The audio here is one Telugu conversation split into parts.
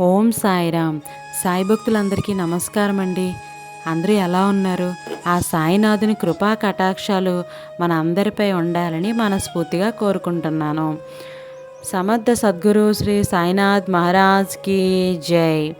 ఓం సాయిరామ్. సాయి భక్తులందరికీ నమస్కారం అండి అందరూ ఎలా ఉన్నారు? ఆ సాయినాథుని కృపా కటాక్షాలు మన అందరిపై ఉండాలని మనస్ఫూర్తిగా కోరుకుంటున్నాను. సమర్థ సద్గురు శ్రీ సాయినాథ్ మహారాజ్కి జై.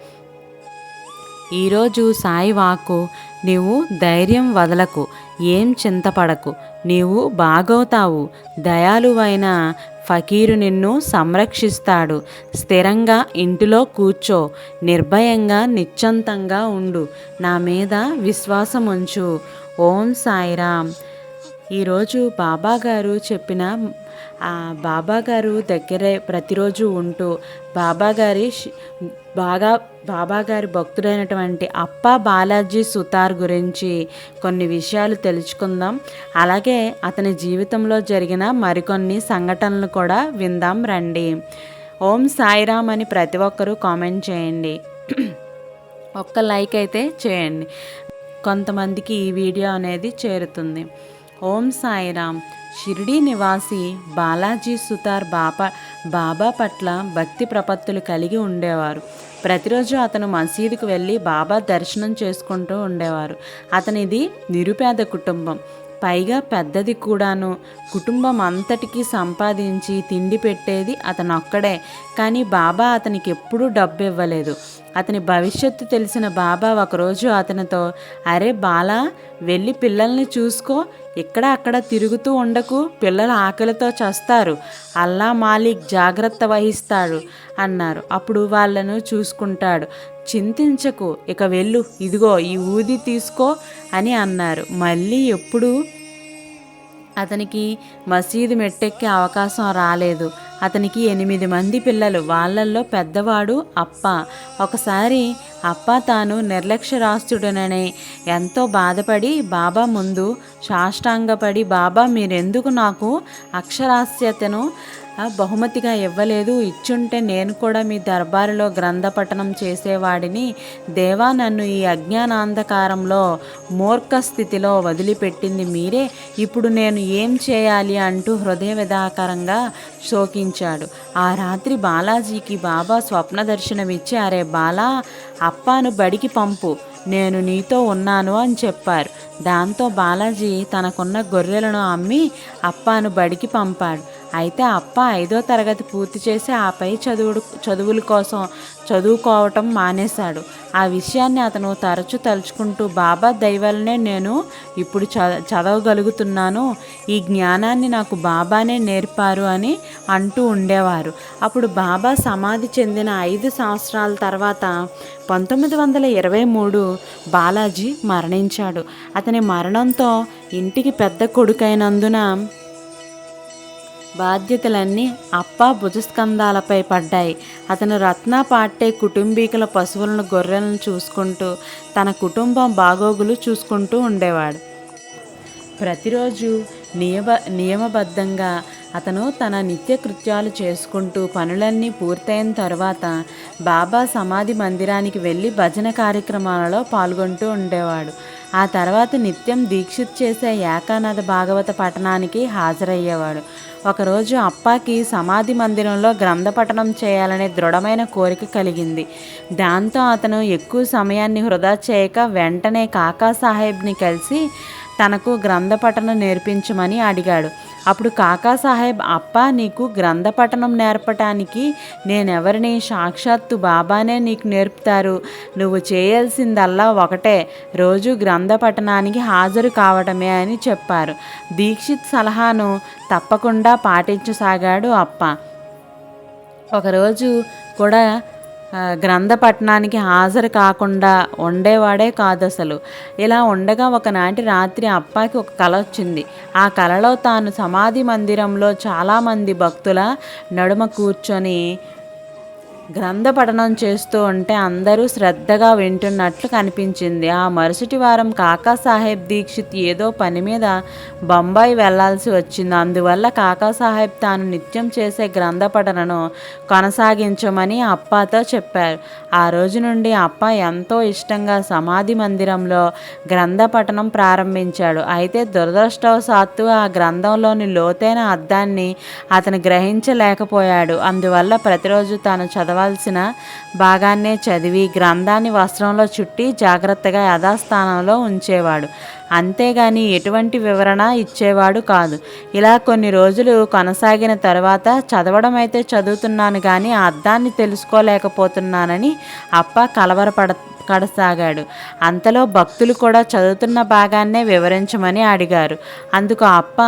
ఈరోజు సాయి వాకు నీవు ధైర్యం వదలకు ఏం చింతపడకు నీవు బాగవుతావు దయాలువైన ఫకీరు నిన్ను సంరక్షిస్తాడు. స్థిరంగా ఇంటిలో కూర్చో. నిర్భయంగా నిశ్చంతంగా ఉండు. నా మీద విశ్వాసం ఉంచు ఓం సాయిరామ్. ఈరోజు బాబాగారు చెప్పిన ఆ దగ్గరే ప్రతిరోజు ఉంటూ బాబాగారి బాగా బాబా గారి భక్తుడైనటువంటి అప్ప బాలాజీ సుతార్ గురించి కొన్ని విషయాలు తెలుసుకుందాం. అలాగే అతని జీవితంలో జరిగిన మరికొన్ని సంఘటనలు కూడా విందాం రండి. ఓం సాయిరామ్ అని ప్రతి ఒక్కరూ కామెంట్ చేయండి. ఒక్క లైక్ అయితే చేయండి. కొంతమందికి ఈ వీడియో అనేది చేరుతుంది. ఓం సాయిరామ్. షిరిడి నివాసి బాలాజీ సుతార్ బాబా బాబా పట్ల భక్తి ప్రపత్తులు కలిగి ఉండేవారు. ప్రతిరోజు అతను మసీదుకు వెళ్ళి బాబా దర్శనం చేసుకుంటూ ఉండేవారు. అతనిది నిరుపేద కుటుంబం. పైగా పెద్దది కూడాను. కుటుంబం అంతటికీ సంపాదించి తిండి పెట్టేది అతను ఒక్కడే కానీ బాబా అతనికి ఎప్పుడూ డబ్బు ఇవ్వలేదు అతని భవిష్యత్తు తెలిసిన బాబా ఒకరోజు అతనితో అరే బాలా వెళ్ళి పిల్లల్ని చూసుకో. ఇక్కడ అక్కడ తిరుగుతూ ఉండకు పిల్లలు ఆకలితో చస్తారు. అల్లా మాలిక్ జాగ్రత్త వహిస్తాడు అన్నారు. అప్పుడు వాళ్ళను చూసుకుంటాడు. చింతించకు ఇక వెళ్ళు ఇదిగో ఈ ఊది తీసుకో అని అన్నారు. మళ్ళీ ఎప్పుడు అతనికి మసీదు మెట్టెక్కే అవకాశం రాలేదు. అతనికి ఎనిమిది మంది పిల్లలు. వాళ్ళల్లో పెద్దవాడు అప్ప. ఒకసారి అప్ప తాను నిర్లక్ష్యరాస్తుడనని ఎంతో బాధపడి బాబా ముందు సాష్టాంగపడి బాబా మీరెందుకు నాకు అక్షరాస్యతను బహుమతిగా ఇవ్వలేదు. ఇచ్చుంటే నేను కూడా మీ దర్బారులో గ్రంథ పఠనం చేసేవాడిని. దేవా నన్ను ఈ అజ్ఞానాంధకారంలో మూర్ఖ స్థితిలో వదిలిపెట్టింది మీరే. ఇప్పుడు నేను ఏం చేయాలి అంటూ హృదయ విధాకరంగా శోకించాడు. ఆ రాత్రి బాలాజీకి బాబా స్వప్న దర్శనమిచ్చి అరే బాలా అప్పాను బడికి పంపు. నేను నీతో ఉన్నాను అని చెప్పారు. దాంతో బాలాజీ తనకున్న గొర్రెలను అమ్మి అప్పాను బడికి పంపాడు. అయితే అప్ప ఐదో తరగతి పూర్తి చేసి ఆపై చదువుడు చదువుల కోసం చదువుకోవటం మానేశాడు. ఆ విషయాన్ని అతను తరచు తలుచుకుంటూ బాబా దైవాలనే నేను ఇప్పుడు చ చదవగలుగుతున్నాను. ఈ జ్ఞానాన్ని నాకు బాబానే నేర్పారు అని అంటూ ఉండేవారు. అప్పుడు బాబా సమాధి చెందిన ఐదు సంవత్సరాల తర్వాత పంతొమ్మిది వందల ఇరవై మూడు బాలాజీ మరణించాడు. అతని మరణంతో ఇంటికి పెద్ద కొడుకైనందున బాధ్యతలన్నీ అప్ప భుజస్కంధాలపై పడ్డాయి. అతను రత్న పాట్టే కుటుంబీకుల పశువులను గొర్రెలను చూసుకుంటూ తన కుటుంబం బాగోగులు చూసుకుంటూ ఉండేవాడు. ప్రతిరోజు నియమ నియమబద్ధంగా అతను తన నిత్య కృత్యాలు చేసుకుంటూ పనులన్నీ పూర్తయిన తర్వాత బాబా సమాధి మందిరానికి వెళ్ళి భజన కార్యక్రమాలలో పాల్గొంటూ ఉండేవాడు. ఆ తర్వాత నిత్యం దీక్షిత్ చేసే ఏకానాథ భాగవత పఠనానికి హాజరయ్యేవాడు. ఒకరోజు అప్పాకి సమాధి మందిరంలో గ్రంథ పఠనం చేయాలనే దృఢమైన కోరిక కలిగింది. దాంతో అతను ఎక్కువ సమయాన్ని వృధా చేయక వెంటనే కాకా సాహెబ్ని కలిసి తనకు గ్రంథపఠనం నేర్పించమని అడిగాడు. అప్పుడు కాకా సాహెబ్ అప్ప నీకు గ్రంథపఠనం నేర్పటానికి నేనెవరిని? సాక్షాత్తు బాబానే నీకు నేర్పుతారు. నువ్వు చేయాల్సిందల్లా ఒకటే. రోజు గ్రంథపఠనానికి హాజరు కావటమే అని చెప్పారు. దీక్షిత్ సలహాను తప్పకుండా పాటించసాగాడు అప్ప. ఒకరోజు కూడా గ్రంథ పట్టణానికి హాజరు కాకుండా ఉండేవాడే కాదు అసలు. ఇలా ఉండగా ఒకనాటి రాత్రి అప్పాకి ఒక కల వచ్చింది. ఆ కలలో తాను సమాధి మందిరంలో చాలామంది భక్తుల నడుమ కూర్చొని గ్రంథ పఠనం చేస్తూ ఉంటే అందరూ శ్రద్ధగా వింటున్నట్లు కనిపించింది. ఆ మరుసటి వారం కాకా సాహెబ్ దీక్షిత్ ఏదో పని మీద బొంబాయి వెళ్ళాల్సి వచ్చింది. అందువల్ల కాకా సాహెబ్ తాను నిత్యం చేసే గ్రంథ పఠనను కొనసాగించమని అప్పాతో చెప్పారు. ఆ రోజు నుండి అప్ప ఎంతో ఇష్టంగా సమాధి మందిరంలో గ్రంథ పఠనం ప్రారంభించాడు. అయితే దురదృష్టవశాత్తు ఆ గ్రంథంలోని లోతైన అర్థాన్ని అతను గ్రహించలేకపోయాడు. అందువల్ల ప్రతిరోజు తాను చదవ చదవాల్సిన భాగాన్నే చదివి గ్రంథాన్ని వస్త్రంలో చుట్టి జాగ్రత్తగా యథాస్థానంలో ఉంచేవాడు. అంతేగాని ఎటువంటి వివరణ ఇచ్చేవాడు కాదు. ఇలా కొన్ని రోజులు కొనసాగిన తర్వాత చదవడం అయితే చదువుతున్నాను కానీ అర్థాన్ని తెలుసుకోలేకపోతున్నానని అప్ప కలవరపడ కడసాగాడు. అంతలో భక్తులు కూడా చదువుతున్న భాగాన్నే వివరించమని అడిగారు. అందుకు అప్ప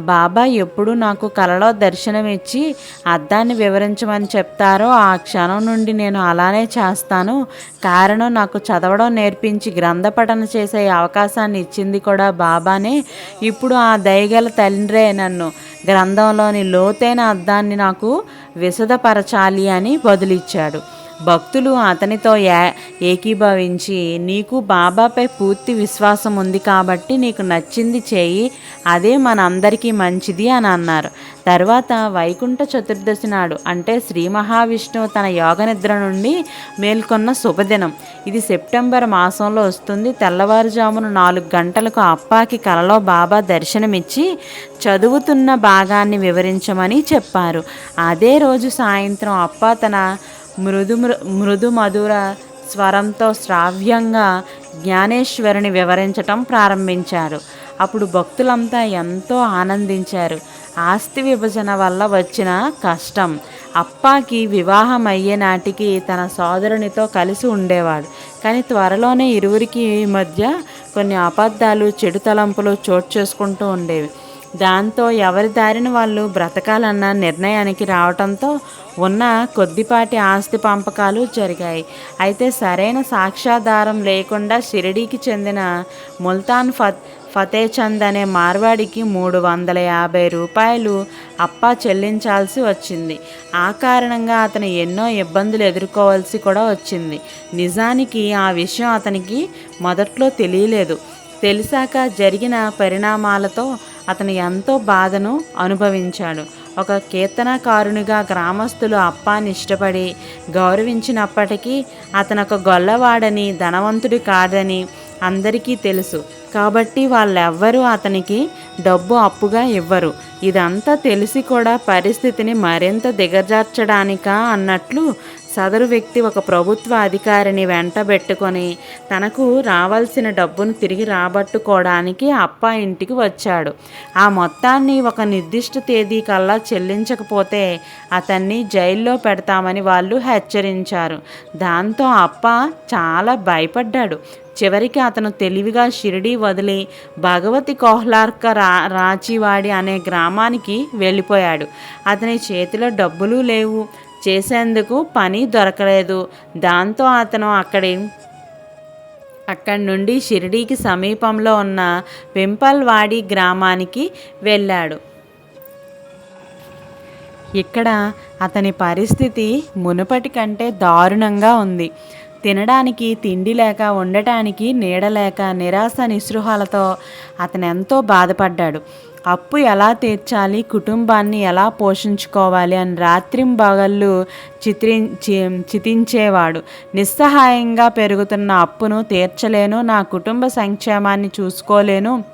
బాబా ఎప్పుడు నాకు కలలో దర్శనమిచ్చి అర్థాన్ని వివరించమని చెప్తారో ఆ క్షణం నుండి నేను అలానే చేస్తాను. కారణం నాకు చదవడం నేర్పించి గ్రంథపఠన చేసే అవకాశాన్ని ఇచ్చింది కూడా బాబానే. ఇప్పుడు ఆ దయగల తండ్రే నన్ను. గ్రంథంలోని లోతైన అర్థాన్ని నాకు విశదపరచాలి అని బదులిచ్చాడు. భక్తులు అతనితో ఏ ఏకీభవించి నీకు బాబాపై పూర్తి విశ్వాసం ఉంది కాబట్టి నీకు నచ్చింది చేయి అదే మనందరికీ మంచిది అని అన్నారు. తర్వాత వైకుంఠ చతుర్దశి నాడు అంటే శ్రీ మహావిష్ణువు తన యోగ నిద్ర నుండి మేల్కొన్న శుభదినం. ఇది సెప్టెంబర్ మాసంలో వస్తుంది. తెల్లవారుజామున నాలుగు గంటలకు అప్పాకి కలలో బాబా దర్శనమిచ్చి చదువుతున్న భాగాన్ని వివరించమని చెప్పారు. అదే రోజు సాయంత్రం అప్ప తన మృదు మృ మృదు మధుర స్వరంతో శ్రావ్యంగా జ్ఞానేశ్వరిని వివరించటం ప్రారంభించారు. అప్పుడు భక్తులంతా ఎంతో ఆనందించారు. ఆస్తి విభజన వల్ల వచ్చిన కష్టం. అప్పాకి వివాహం అయ్యే నాటికి తన సోదరునితో కలిసి ఉండేవాడు. కానీ త్వరలోనే ఇరువురికి మధ్య కొన్ని అబద్ధాలు చెడు తలంపులు చోటు చేసుకుంటూ ఉండేవి. దాంతో ఎవరి దారిన వాళ్ళు బ్రతకాలన్న నిర్ణయానికి రావటంతో ఉన్న కొద్దిపాటి ఆస్తి పంపకాలు జరిగాయి. అయితే సరైన సాక్ష్యాధారం లేకుండా షిరిడీకి చెందిన ముల్తాన్ ఫత్ ఫతేచంద్ అనే మార్వాడికి మూడు వందల యాభై రూపాయలు అప్ప చెల్లించాల్సి వచ్చింది. ఆ కారణంగా అతను ఎన్నో ఇబ్బందులు ఎదుర్కోవాల్సి కూడా వచ్చింది. నిజానికి ఆ విషయం అతనికి మొదట్లో తెలియలేదు. తెలిసాక జరిగిన పరిణామాలతో అతను ఎంతో బాధను అనుభవించాడు. ఒక కీర్తనకారునిగా గ్రామస్తులు అప్పాని ఇష్టపడి గౌరవించినప్పటికీ అతను ఒక గొల్లవాడని ధనవంతుడి కాదని అందరికీ తెలుసు. కాబట్టి వాళ్ళెవ్వరూ అతనికి డబ్బు అప్పుగా ఇవ్వరు. ఇదంతా తెలిసి కూడా పరిస్థితిని మరింత దిగజార్చడానికా అన్నట్లు సదరు వ్యక్తి ఒక ప్రభుత్వ అధికారిని వెంటబెట్టుకొని తనకు రావాల్సిన డబ్బును తిరిగి రాబట్టుకోవడానికి అప్ప ఇంటికి వచ్చాడు. ఆ మొత్తాన్ని ఒక నిర్దిష్ట తేదీ కల్లా చెల్లించకపోతే అతన్ని జైల్లో పెడతామని వాళ్ళు హెచ్చరించారు. దాంతో అప్ప చాలా భయపడ్డాడు. చివరికి అతను తెలివిగా షిరిడీ వదిలి భగవతి కోహ్లార్క రా రాచివాడి అనే గ్రామానికి వెళ్ళిపోయాడు. అతని చేతిలో డబ్బులు లేవు. చేసేందుకు పని దొరకలేదు. దాంతో అతను అక్కడి అక్కడి నుండి షిరిడీకి సమీపంలో ఉన్న పింపల్వాడి గ్రామానికి వెళ్ళాడు. ఇక్కడ అతని పరిస్థితి మునుపటి కంటే దారుణంగా ఉంది. తినడానికి తిండి లేక ఉండటానికి నీడలేక నిరాశ నిస్పృహాలతో అతను ఎంతో బాధపడ్డాడు. అప్పు ఎలా తీర్చాలి కుటుంబాన్ని ఎలా పోషించుకోవాలి అని రాత్రింబగళ్ళు చిత్రి చితించేవాడు. నిస్సహాయంగా పెరుగుతున్న అప్పును తీర్చలేను నా కుటుంబ సంక్షేమాన్ని చూసుకోలేను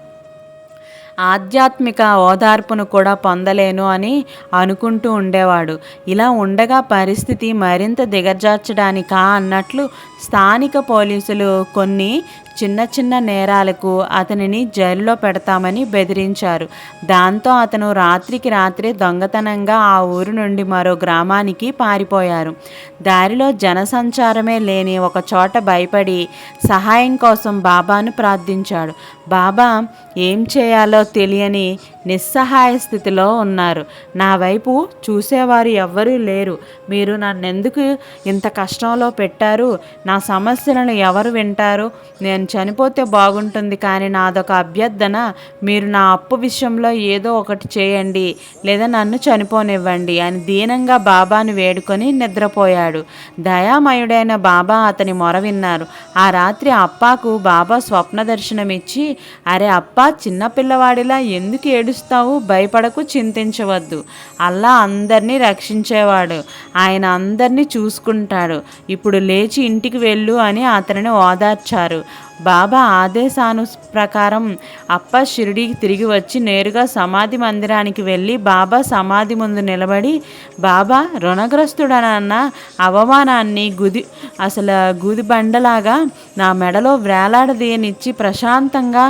ఆధ్యాత్మిక ఓదార్పును కూడా పొందలేను అని అనుకుంటూ ఉండేవాడు. ఇలా ఉండగా పరిస్థితి మరింత దిగజార్చడానికా అన్నట్లు స్థానిక పోలీసులు కొన్ని చిన్న చిన్న నేరాలకు అతనిని జైల్లో పెడతామని బెదిరించారు. దాంతో అతను రాత్రికి రాత్రే దొంగతనంగా ఆ ఊరు నుండి మరో గ్రామానికి పారిపోయారు. దారిలో జనసంచారమే లేని ఒక చోట భయపడి సహాయం కోసం బాబాను ప్రార్థించాడు. బాబా ఏం చేయాలో తెలియని నిస్సహాయ స్థితిలో ఉన్నారు. నా వైపు చూసేవారు ఎవ్వరూ లేరు. మీరు నన్నెందుకు ఇంత కష్టంలో పెట్టారు? నా సమస్యలను ఎవరు వింటారు? నేను చనిపోతే బాగుంటుంది కానీ నాదొక అభ్యర్థన. మీరు నా అప్పు విషయంలో ఏదో ఒకటి చేయండి లేదా నన్ను చనిపోనివ్వండి అని దీనంగా బాబాను వేడుకొని నిద్రపోయాడు. దయామయుడైన బాబా అతని మొర విన్నారు. ఆ రాత్రి అప్పాకు బాబా స్వప్న దర్శనమిచ్చి అరే అప్పా చిన్నపిల్లవాడిలా ఎందుకు ఏడుస్తూ ఏడుస్తావు భయపడకు చింతించవద్దు. అల్లా అందరినీ రక్షించేవాడు. ఆయన అందరినీ చూసుకుంటాడు. ఇప్పుడు లేచి ఇంటికి వెళ్ళు అని అతనిని ఓదార్చారు. బాబా ఆదేశాను ప్రకారం అప్ప షిరిడికి తిరిగి వచ్చి నేరుగా సమాధి మందిరానికి వెళ్ళి బాబా సమాధి ముందు నిలబడి బాబా రుణగ్రస్తుడనన్న అవమానాన్ని గుది అసలు గుది బండలాగా నా మెడలో వేలాడదీయనిచ్చి ప్రశాంతంగా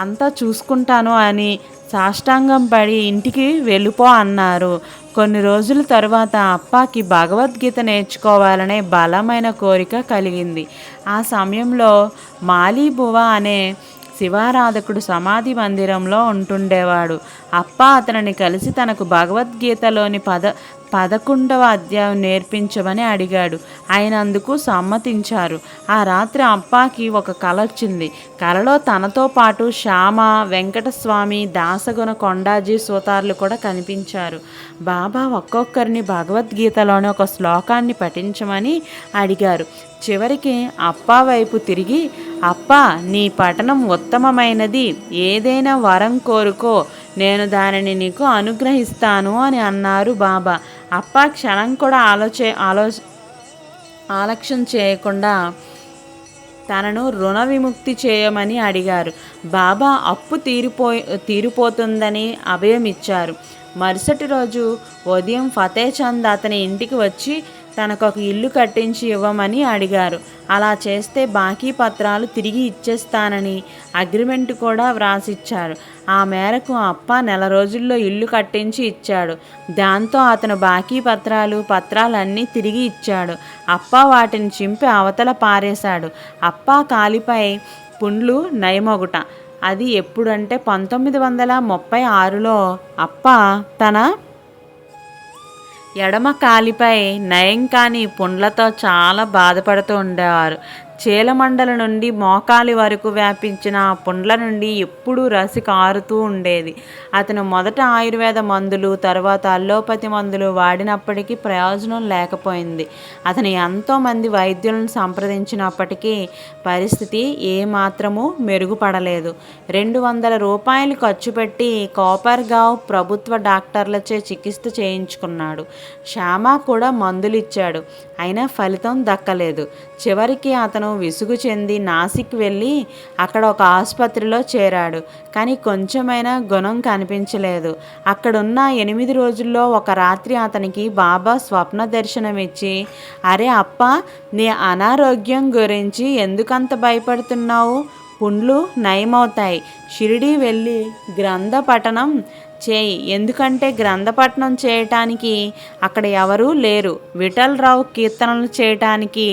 అంతా చూసుకుంటాను అని సాష్టాంగం పడి ఇంటికి వెళ్ళిపో అన్నారు. కొన్ని రోజుల తర్వాత అప్పాకి భగవద్గీత నేర్చుకోవాలనే బలమైన కోరిక కలిగింది. ఆ సమయంలో మాలీబువ అనే శివారాధకుడు సమాధి మందిరంలో ఉంటుండేవాడు. అప్ప అతనిని కలిసి తనకు భగవద్గీతలోని పద పదకొండవ అధ్యాయం నేర్పించమని అడిగాడు. ఆయన అందుకు సమ్మతించారు. ఆ రాత్రి అప్పాకి ఒక కల వచ్చింది. కలలో తనతో పాటు శ్యామ వెంకటస్వామి దాసగుణ కొండాజీ సూతార్లు కూడా కనిపించారు. బాబా ఒక్కొక్కరిని భగవద్గీతలోని ఒక శ్లోకాన్ని పఠించమని అడిగారు. చివరికి అప్పా వైపు తిరిగి అప్పా నీ పఠనం ఉత్తమమైనది. ఏదైనా వరం కోరుకో. నేను దానిని నీకు అనుగ్రహిస్తాను అని అన్నారు బాబా. అప్ప క్షణం కూడా ఆలోచే ఆలో ఆలక్ష్యం చేయకుండా తనను రుణ విముక్తి చేయమని అడిగారు. బాబా అప్పు తీరిపో తీరిపోతుందని అభయం ఇచ్చారు మరుసటి రోజు ఉదయం ఫతేచంద్ అతని ఇంటికి వచ్చి తనకు ఒక ఇల్లు కట్టించి ఇవ్వమని అడిగారు. అలా చేస్తే బాకీ పత్రాలు తిరిగి ఇచ్చేస్తానని అగ్రిమెంట్ కూడా వ్రాసిచ్చారు. ఆ మేరకు అప్ప నెల రోజుల్లో ఇల్లు కట్టించి ఇచ్చాడు. దాంతో అతను బాకీ పత్రాలు పత్రాలన్నీ తిరిగి ఇచ్చాడు. అప్ప వాటిని చింపి అవతల పారేశాడు. అప్ప కాలిపై పుండ్లు నయమొగుట. అది ఎప్పుడంటే పంతొమ్మిది వందల ముప్పై ఆరులో అప్ప తన ఎడమ కాలిపై నయం కాని పుండ్లతో చాలా బాధపడుతూ ఉండేవారు. చీలమండల నుండి మోకాలి వరకు వ్యాపించిన ఆ పుండ్ల నుండి ఎప్పుడూ రసి కారుతూ ఉండేది. అతను మొదట ఆయుర్వేద మందులు తర్వాత అల్లోపతి మందులు వాడినప్పటికీ ప్రయోజనం లేకపోయింది. అతను ఎంతోమంది వైద్యులను సంప్రదించినప్పటికీ పరిస్థితి ఏమాత్రము మెరుగుపడలేదు. రెండు వందల రూపాయలు ఖర్చు పెట్టి కోపర్గావ్ ప్రభుత్వ డాక్టర్లచే చికిత్స చేయించుకున్నాడు. శ్యామ కూడా మందులు ఇచ్చాడు అయినా ఫలితం దక్కలేదు. చివరికి అతను విసుగు చెంది నాసిక్ వెళ్ళి అక్కడ ఒక ఆసుపత్రిలో చేరాడు. కానీ కొంచెమైనా గుణం కనిపించలేదు. అక్కడున్న ఎనిమిది రోజుల్లో ఒక రాత్రి అతనికి బాబా స్వప్న దర్శనమిచ్చి అరే అప్ప నీ అనారోగ్యం గురించి ఎందుకంత భయపడుతున్నావు? పుండ్లు నయమవుతాయి. షిరిడి వెళ్ళి గ్రంథ పఠనం చేయి. ఎందుకంటే గ్రంథపట్నం చేయటానికి అక్కడ ఎవరూ లేరు. విఠలరావు కీర్తనలు చేయటానికి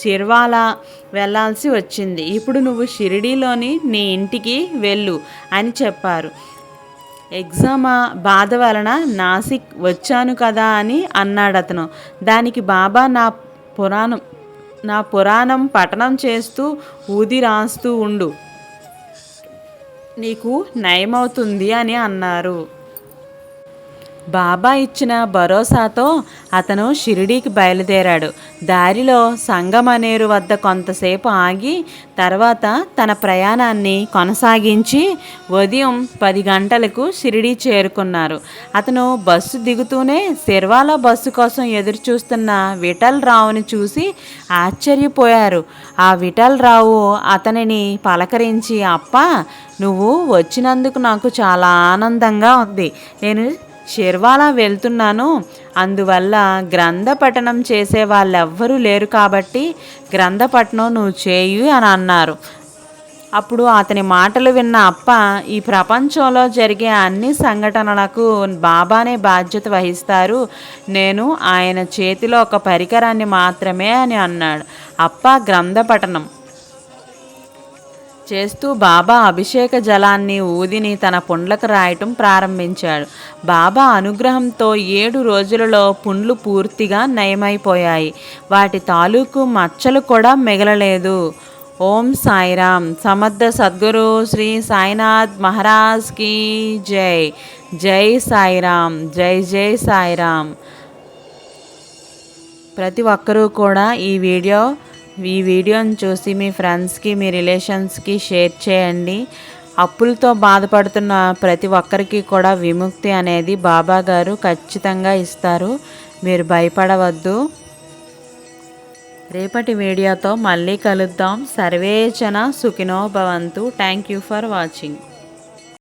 శిర్వాల వెళ్ళాల్సి వచ్చింది. ఇప్పుడు నువ్వు షిరిడీలోని నీ ఇంటికి వెళ్ళు అని చెప్పారు. ఎగ్జామా బాధ వలన నాసిక్ వచ్చాను కదా అని అన్నాడు అతను. దానికి బాబా నా పురాణం నా పురాణం పఠనం చేస్తూ ఊది రాస్తూ ఉండు. నీకు నయమవుతుంది అని అన్నారు. బాబా ఇచ్చిన భరోసాతో అతను షిరిడీకి బయలుదేరాడు. దారిలో సంగమనేరు వద్ద కొంతసేపు ఆగి తర్వాత తన ప్రయాణాన్ని కొనసాగించి ఉదయం పది గంటలకు షిరిడీ చేరుకున్నారు. అతను బస్సు దిగుతూనే శిర్వాలో బస్సు కోసం ఎదురు చూస్తున్న విఠల్ రావుని చూసి ఆశ్చర్యపోయారు. ఆ విఠల్ రావు అతనిని పలకరించి అప్ప నువ్వు వచ్చినందుకు నాకు చాలా ఆనందంగా ఉంది. నేను షెర్వాలా వెళ్తున్నాను. అందువల్ల గ్రంథ పఠనం చేసే వాళ్ళెవ్వరూ లేరు కాబట్టి గ్రంథ పఠనం నువ్వు చేయు అని అన్నారు. అప్పుడు అతని మాటలు విన్న అప్ప ఈ ప్రపంచంలో జరిగే అన్ని సంఘటనలకు బాబానే బాధ్యత వహిస్తారు. నేను ఆయన చేతిలో ఒక పరికరాన్ని మాత్రమే అని అన్నాడు. అప్ప గ్రంథ పఠనం చేస్తూ బాబా అభిషేక జలాన్ని ఊదిని తన పుండ్లకు రాయటం ప్రారంభించాడు. బాబా అనుగ్రహంతో ఏడు రోజులలో పుండ్లు పూర్తిగా నయమైపోయాయి. వాటి తాలూకు మచ్చలు కూడా మిగలలేదు. ఓం సాయిరామ్ సమర్థ సద్గురు శ్రీ సాయినాథ్ మహారాజ్ కీ జై. జై సాయిరామ్ జై జై సాయిరామ్ ప్రతి ఒక్కరూ కూడా ఈ వీడియో ఈ వీడియోని చూసి మీ ఫ్రెండ్స్కి మీ రిలేషన్స్కి షేర్ చేయండి. అప్పులతో బాధపడుతున్న ప్రతి ఒక్కరికి కూడా విముక్తి అనేది బాబా గారు ఖచ్చితంగా ఇస్తారు. మీరు భయపడవద్దు. రేపటి వీడియోతో మళ్ళీ కలుద్దాం. సర్వేచన Sukhinobhavantu thank you for watching